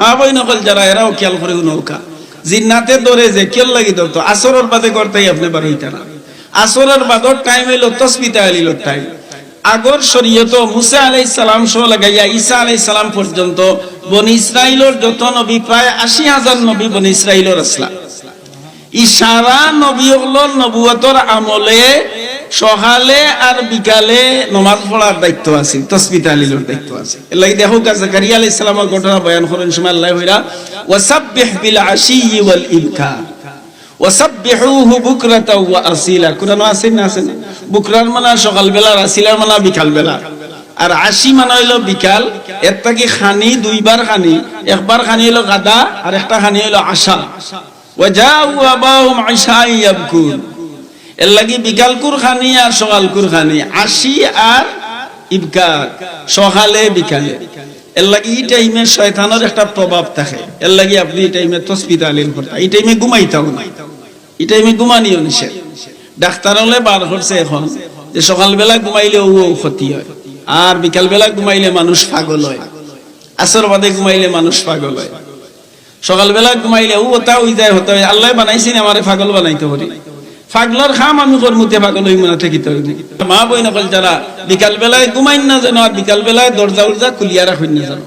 মা বই নকল যারা, এরাও খেয়াল করে নৌকা। জিন্নাতে দরে যে কেল লাগি আসরের বাদে করতেই আপনি বার হইতে না। আসরের বাদর টাইম তসবিতা আলিল আগর শরীয়ত মুসা সালাম সহ লাগাইয়া ঈসা আলাইহিস সালাম পর্যন্ত বনি ইসরাইলের যত নবী, প্রায় আশি হাজার নবী বনি ইসরাইলের আসলা ইশারা নবী হলোর নবুয়তর আমলে সকালে আর বিকালে নমাজ পড়ার দায়িত্ব আছে, তসবি তালিলের দায়িত্ব আছে। এর লাগি দেখো জাকারিয়া আলাইহিস সালামের ঘটনা বয়ান করেন সময় আল্লাহ হইরা, ওয়াসাব্বিহ বিল আশি ওয়াল ইবকার ওয়াসাব্বিহুহু বুকরাতা ওয়া আসিলা। কোরআন আছে না আছে বুকরার মানে সকাল বেলা আসিলার মানে বিকাল বেলা আর আশি মানে হইল বিকাল, এর থেকে খানি, দুইবার খানি, একবার খানি হইল গাদা, আর একটা খানি হইল আশা। ওয়াজাউ আবাহুম আশাই ইয়াবকুন। এর লাগি বিকাল খানি আর সকাল খানি আশি আর ইবকার সকালে বিকালে। এর লাগি এই টাইমে শয়তানের একটা প্রভাব থাকে। এর লাগি আপনি এই টাইমে তসবিত আলিল করতে এই টাইমে ঘুমাইতাও না এই টাইমে ঘুমানিও নিষেধ। ডাক্তার হলে বার করছে এখন যে সকালবেলা ঘুমাইলে ও ক্ষতি হয়। আর বিকালবেলা ঘুমাইলে মানুষ পাগল হয়। আসর বাদে ঘুমাইলে মানুষ পাগল হয়। সকালবেলা ঘুমাইলে ও ওটা ওই যায় হতে হয় আল্লাহ বানাইছি আমারে পাগল বানাইতে পারি। পাগলার খাম আমি কর্মতে পাগল হইব না হই মা বই নকল যারা বিকাল বেলায় ঘুমাইন না যেন, আর বিকাল বেলায় দরজা উর্জা খুলিয়া রাখুন না যেন।